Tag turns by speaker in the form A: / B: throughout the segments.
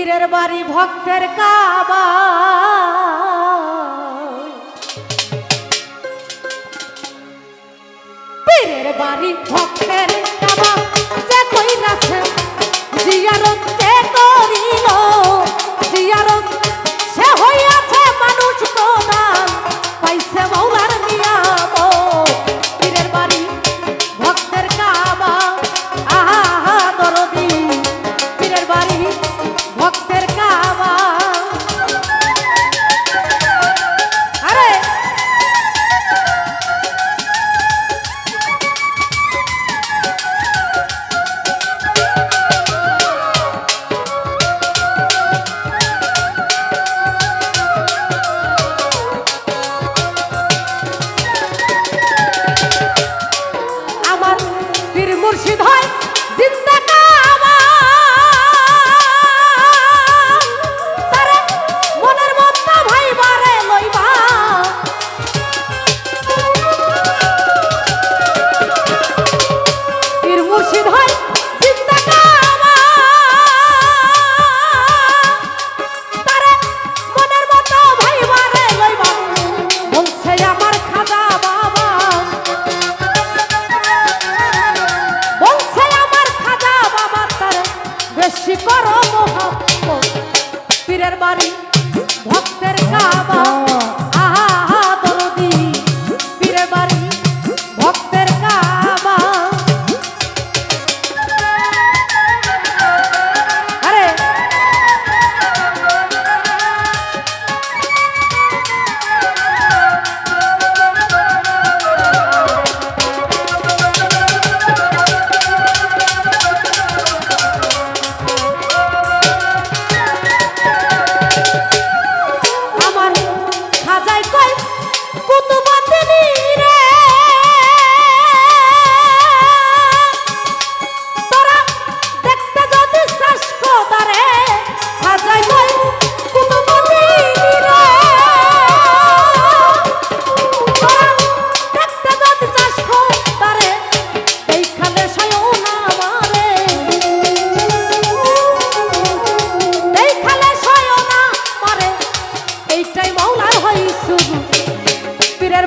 A: পীরের বাড়ি ভক্তের কাবা। পীরের বাড়ি ভক্তের মুর্শিদ হয়।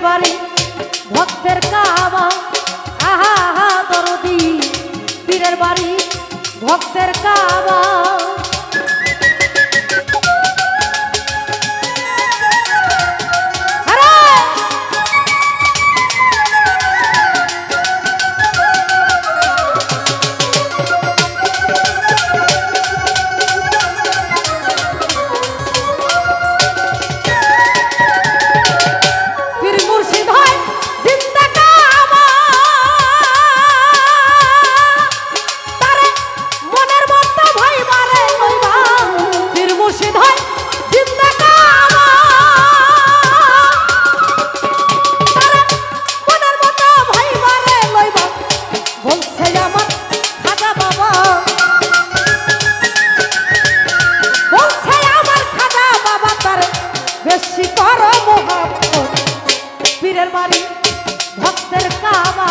A: বাড়ি ভক্তের কাবা। আহা আহা দরদি পীরের বাড়ি ভক্তের কাবা। বেশি করো মোহাম্মত পীরের বাড়ি ভক্তের কাবা।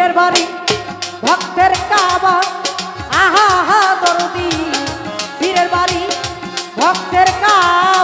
A: পীরের বাড়ি ভক্তের কাবা। আহা হা দরদি। পীরের বাড়ি ভক্তের কাবা।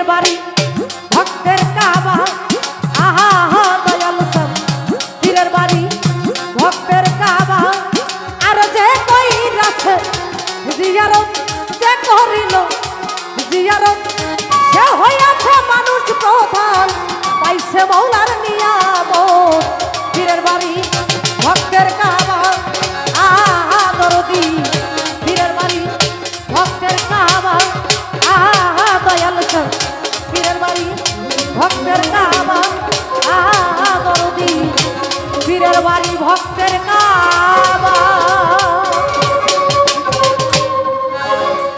A: পীরের বাড়ি, ভক্তের কাবা, আহা হা দয়াল সব। পীরের বাড়ি, ভক্তের কাবা। আর যে কই রাখে জিয়ারত যে করিল, জিয়ারত সে হইয়াছে মানুষ প্রধান। পাইছে মৌলার